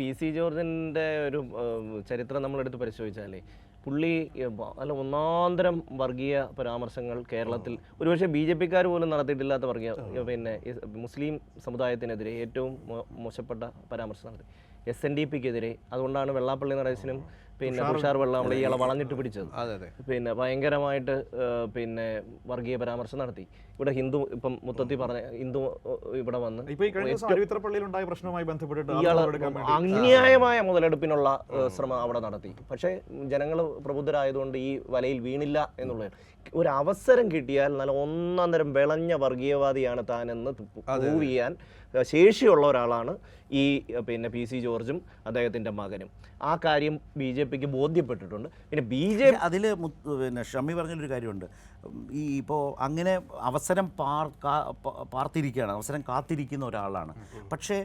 P C ജോർജിന്റെ ഒരു ചരിത്രം നമ്മളെടുത്ത് പരിശോധിച്ചാലേ പുള്ളി അല്ല ഒന്നാന്തരം വർഗീയ പരാമർശങ്ങൾ കേരളത്തിൽ ഒരുപക്ഷെ ബി ജെ പിക്കാർ പോലും നടത്തിയിട്ടില്ലാത്ത വർഗീയ പിന്നെ മുസ്ലിം സമുദായത്തിനെതിരെ ഏറ്റവും മോശപ്പെട്ട പരാമർശം നടത്തി. എസ് എൻ ഡി പിക്കെതിരെ. അതുകൊണ്ടാണ് വെള്ളാപ്പള്ളി നടേശനും പിന്നെ തുഷാർ വെള്ളാപ്പള്ളി ഇയാളെ വളഞ്ഞിട്ട് പിടിച്ചത്. പിന്നെ ഭയങ്കരമായിട്ട് പിന്നെ വർഗീയ പരാമർശം നടത്തി. ഇവിടെ ഹിന്ദു ഇപ്പം മുത്തത്തി പറഞ്ഞ ഹിന്ദു ഇവിടെ വന്ന് പ്രശ്നവുമായി ബന്ധപ്പെട്ടിട്ട് ഇയാൾ അന്യായമായ മുതലെടുപ്പിനുള്ള ശ്രമം അവിടെ നടത്തി. പക്ഷേ ജനങ്ങൾ പ്രബുദ്ധരായതുകൊണ്ട് ഈ വലയിൽ വീണില്ല എന്നുള്ളതാണ്. ഒരു അവസരം കിട്ടിയാൽ നല്ല ഒന്നാം തരം വിളഞ്ഞ വർഗീയവാദിയാണ് താനെന്ന് പ്രൂവ് ചെയ്യാൻ ശേഷിയുള്ള ഒരാളാണ് ഈ പിന്നെ പി സി ജോർജും അദ്ദേഹത്തിന്റെ മകനും. ആ കാര്യം ബി ജെ പിക്ക് ബോധ്യപ്പെട്ടിട്ടുണ്ട്. പിന്നെ ബി ജെ അതിൽ പിന്നെ ഷമി പറഞ്ഞൊരു കാര്യമുണ്ട്. ഈ ഇപ്പോൾ അങ്ങനെ അവസരം പാർ പാർത്തിരിക്കുകയാണ്. അവസരം കാത്തിരിക്കുന്ന ഒരാളാണ്. പക്ഷേ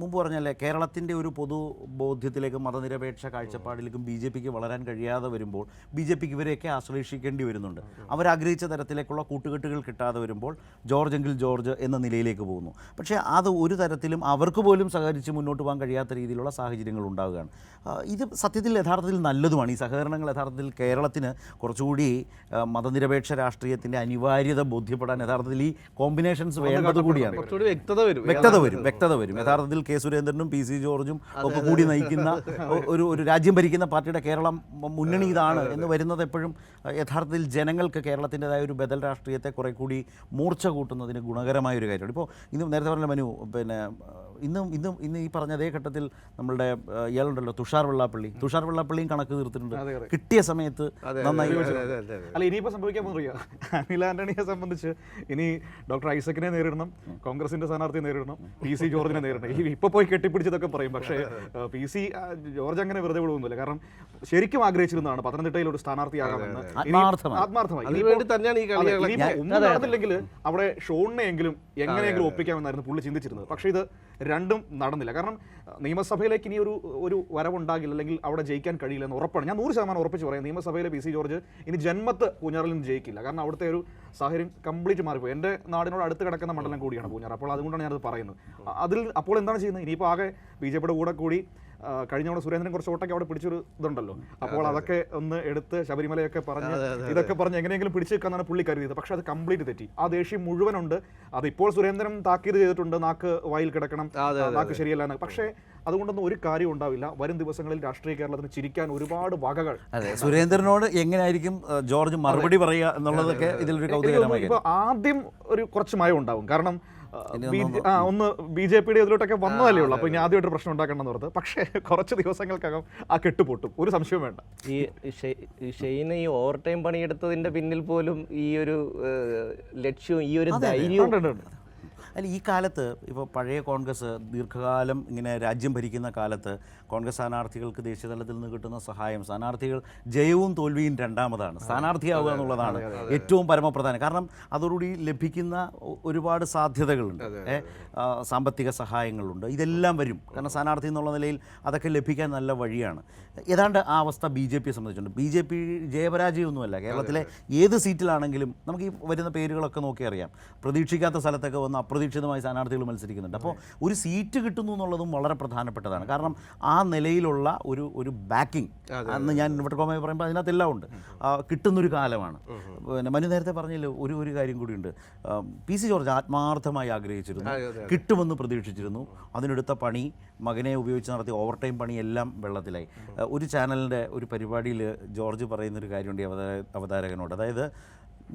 മുമ്പ് പറഞ്ഞല്ലേ കേരളത്തിന്റെ ഒരു പൊതു ബോധ്യത്തിലേക്കും മതനിരപേക്ഷ കാഴ്ചപ്പാടിലേക്കും ബി ജെ പിക്ക് വളരാൻ കഴിയാതെ വരുമ്പോൾ ബി ജെ പിക്ക് ഇവരെയൊക്കെ ആശ്ലേഷിക്കേണ്ടി വരുന്നുണ്ട്. അവരാഗ്രഹിച്ച തരത്തിലേക്കുള്ള കൂട്ടുകെട്ടുകൾ കിട്ടാതെ വരുമ്പോൾ ജോർജ് എങ്കിൽ ജോർജ് എന്ന നിലയിലേക്ക് പോകുന്നു. പക്ഷേ അത് ഒരു തരത്തിലും അവർക്ക് പോലും സഹകരിച്ച് മുന്നോട്ട് പോകാൻ കഴിയാത്ത രീതിയിലുള്ള സാഹചര്യങ്ങൾ ഉണ്ടാവുകയാണ്. ഇത് സത്യത്തിൽ യഥാർത്ഥത്തിൽ നല്ലതുമാണ്. ഈ സഹകരണങ്ങൾ യഥാർത്ഥത്തിൽ കേരളത്തിന് കുറച്ചുകൂടി മതനിരപേക്ഷ രാഷ്ട്രീയത്തിന്റെ അനിവാര്യത ബോധ്യപ്പെടാൻ യഥാർത്ഥത്തിൽ ഈ കോമ്പിനേഷൻസ് വേണ്ടത് കൂടിയാണ്. വ്യക്തത വരും. വ്യക്തത വരും വ്യക്തത വരും. യഥാർത്ഥത്തിൽ കെ സുരേന്ദ്രനും പി സി ജോർജും ഒക്കെ കൂടി നയിക്കുന്ന ഒരു ഒരു രാജ്യം ഭരിക്കുന്ന പാർട്ടിയുടെ കേരളം മുന്നണി ഇതാണ് എന്ന് വരുന്നത് എപ്പോഴും യഥാർത്ഥത്തിൽ ജനങ്ങൾക്ക് കേരളത്തിന്റെതായ ഒരു ബദൽ രാഷ്ട്രീയത്തെ കുറെ കൂടി മൂർച്ച കൂട്ടുന്നതിന് ഗുണകരമായ ഒരു കാര്യമാണ്. ഇപ്പോൾ ഇന്ന് നേരത്തെ പറഞ്ഞ മനു പിന്നെ ഇന്നും ഇന്നും ഇന്ന് ഈ പറഞ്ഞ അതേ ഘട്ടത്തിൽ നമ്മളുടെ ഇയാളുണ്ടല്ലോ തുഷാർ വെള്ളാപ്പള്ളി. തുഷാർ വെള്ളപ്പള്ളിയും കണക്ക് തീർത്തിട്ടുണ്ട്. കിട്ടിയ സമയത്ത് നന്നായി അതെ അതെ അതെ അല്ല ഇനിയിപ്പോ സംഭവിക്കാൻ പോകുന്നില്ല അനിൽ ആന്റണിയെ സംബന്ധിച്ച് ഇനി ഡോക്ടർ ഐസക്കിനെ നേരിടണം കോൺഗ്രസിന്റെ സ്ഥാനാർത്ഥിയെ നേരിടണം പി സി ജോർജിനെ നേരിടണം. ഈ ഇപ്പൊ പോയി കെട്ടിപ്പിടിച്ചതൊക്കെ പറയും. പക്ഷേ പി സി ജോർജ് അങ്ങനെ വെറുതെ വിടുവൊന്നുമില്ല. കാരണം ശരിക്കും ആഗ്രഹിച്ചിരുന്നതാണ് പത്തനംതിട്ടയിൽ ഒരു സ്ഥാനാർത്ഥിയാകാമെന്ന്. ആത്മാർത്ഥമായി. അവിടെ ഷോണിനെങ്കിലും എങ്ങനെയെങ്കിലും ഒപ്പിക്കാമെന്നായിരുന്നു പുള്ളി ചിന്തിച്ചിരുന്നത്. പക്ഷേ ഇത് രണ്ടും നടന്നില്ല. കാരണം നിയമസഭയിലേക്ക് ഇനി ഒരു ഒരു വരവുണ്ടാകില്ല. അല്ലെങ്കിൽ അവിടെ ജയിക്കാൻ കഴിയില്ലെന്ന് ഉറപ്പാണ്. ഞാൻ നൂറ് ശതമാനം ഉറപ്പിച്ച് പറയാം. നിയമസഭയിലെ പി സി ജോർജ് ഇനി ജന്മത്ത് പൂഞ്ഞാറിൽ നിന്ന് ജയിക്കില്ല. കാരണം അവിടുത്തെ ഒരു സാഹചര്യം കംപ്ലീറ്റ് മാറിപ്പോയി. എന്റെ നാടിനോട് അടുത്ത് കിടക്കുന്ന മണ്ഡലം കൂടിയാണ് പൂഞ്ഞാർ അപ്പോൾ അതുകൊണ്ടാണ് ഞാനത് പറയുന്നത്. അതിൽ അപ്പോൾ എന്താണ് ചെയ്യുന്നത്? ഇനിയിപ്പോൾ ആകെ ബി ജെ പിയുടെ കൂടെ കൂടി കഴിഞ്ഞ തവണ സുരേന്ദ്രൻ കുറച്ച് ഓട്ടൊക്കെ അവിടെ പിടിച്ചൊരു ഇതുണ്ടല്ലോ. അപ്പോൾ അതൊക്കെ ഒന്ന് എടുത്ത് ശബരിമലയൊക്കെ പറഞ്ഞ് ഇതൊക്കെ പറഞ്ഞ് എങ്ങനെയെങ്കിലും പിടിച്ചു വെക്കാന്നാണ് പുള്ളി കരുതിയത്. പക്ഷെ അത് കംപ്ലീറ്റ് തെറ്റി. ആ ദേഷ്യം മുഴുവനുണ്ട്. അത് ഇപ്പോൾ സുരേന്ദ്രൻ താക്കീത് ചെയ്തിട്ടുണ്ട്. നാക്ക് വായിൽ കിടക്കണം. നാക്ക് ശരിയല്ല എന്ന്. പക്ഷേ അതുകൊണ്ടൊന്നും ഒരു കാര്യം ഉണ്ടാവില്ല. വരും ദിവസങ്ങളിൽ രാഷ്ട്രീയ കേരളത്തിന് ചിരിക്കാൻ ഒരുപാട് വകകൾ. അതെ സുരേന്ദ്രനോട് എങ്ങനെയായിരിക്കും ജോർജ് മറുപടി പറയുക എന്നുള്ളതൊക്കെ ഇതിലൊരു എനിക്ക് കൗതുകരമായ ഇപ്പൊ ആദ്യം ഒരു കുറച്ച് മയം ഉണ്ടാവും. കാരണം ആ, ഒന്ന് ബി ജെ പിയുടെ ഇതിലോട്ടൊക്കെ വന്നതല്ലേ ഉള്ളൂ. അപ്പൊ ഇനി ആദ്യമായിട്ട് പ്രശ്നം ഉണ്ടാക്കണം ഓർത്ത്. പക്ഷേ കുറച്ച് ദിവസങ്ങൾക്കകം ആ കെട്ടുപൊട്ടും. ഒരു സംശയം വേണ്ട. ഈ ഷെയ്ന ഈ ഓവർ ടൈം പണിയെടുത്തതിന്റെ പിന്നിൽ പോലും ഈ ഒരു ലക്ഷ്യവും ഈ ഒരു ധൈര്യവും. അല്ല ഈ കാലത്ത് ഇപ്പോൾ പഴയ കോൺഗ്രസ് ദീർഘകാലം ഇങ്ങനെ രാജ്യം ഭരിക്കുന്ന കാലത്ത് കോൺഗ്രസ് സ്ഥാനാർത്ഥികൾക്ക് ദേശീയ തലത്തിൽ നിന്ന് കിട്ടുന്ന സഹായം സ്ഥാനാർത്ഥികൾ ജയവും തോൽവിയും രണ്ടാമതാണ്. സ്ഥാനാർത്ഥിയാവുക എന്നുള്ളതാണ് ഏറ്റവും പരമപ്രധാനം. കാരണം അതോടുകൂടി ലഭിക്കുന്ന ഒരുപാട് സാധ്യതകളുണ്ട്. സാമ്പത്തിക സഹായങ്ങളുണ്ട്. ഇതെല്ലാം വരും. കാരണം സ്ഥാനാർത്ഥി എന്നുള്ള നിലയിൽ അതൊക്കെ ലഭിക്കാൻ നല്ല വഴിയാണ്. ഏതാണ്ട് ആ അവസ്ഥ ബി ജെ പിയെ സംബന്ധിച്ചുണ്ട് ബി ജെ പി ജയപരാജയമൊന്നുമല്ല. കേരളത്തിലെ ഏത് സീറ്റിലാണെങ്കിലും നമുക്ക് ഈ വരുന്ന പേരുകളൊക്കെ നോക്കി അറിയാം പ്രതീക്ഷിക്കാത്ത സ്ഥലത്തൊക്കെ വന്ന് അപ്രതീക്ഷിതമായി സ്ഥാനാർത്ഥികൾ മത്സരിക്കുന്നുണ്ട്. അപ്പോൾ ഒരു സീറ്റ് കിട്ടുന്നു എന്നുള്ളതും വളരെ പ്രധാനപ്പെട്ടതാണ്. കാരണം ആ നിലയിലുള്ള ഒരു ഒരു ബാക്കിംഗ് അന്ന് ഞാൻ ഇൻവെർട്ടർ കോമ പറയുമ്പോൾ അതിനകത്തെല്ലാം ഉണ്ട്. കിട്ടുന്നൊരു കാലമാണ്. പിന്നെ മനു നേരത്തെ പറഞ്ഞല്ലോ ഒരു ഒരു കാര്യം കൂടിയുണ്ട്. പി സി ജോർജ് ആത്മാർത്ഥമായി ആഗ്രഹിച്ചിരുന്നു. കിട്ടുമെന്ന് പ്രതീക്ഷിച്ചിരുന്നു. അതിനെടുത്ത പണി മകനെ ഉപയോഗിച്ച് നടത്തിയ ഓവർ ടൈം പണിയെല്ലാം വെള്ളത്തിലായി. ഒരു ചാനലിന്റെ ഒരു പരിപാടിയിൽ ജോർജ് പറയുന്നൊരു കാര്യമുണ്ട് അവതാരകനോട്. അതായത്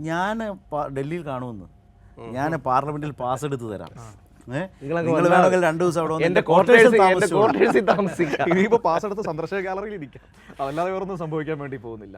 ഞാൻ ഡൽഹിയിൽ കാണുമെന്ന്. ഞാൻ പാർലമെന്റിൽ പാസ് എടുത്ത് തരാം. ഇനിയിപ്പോ പാസ് എടുത്ത് സന്ദർശക ഗാലറിയിൽ ഇരിക്കാം. അതല്ലാതെ വേറൊന്നും സംഭവിക്കാൻ വേണ്ടി പോകുന്നില്ല.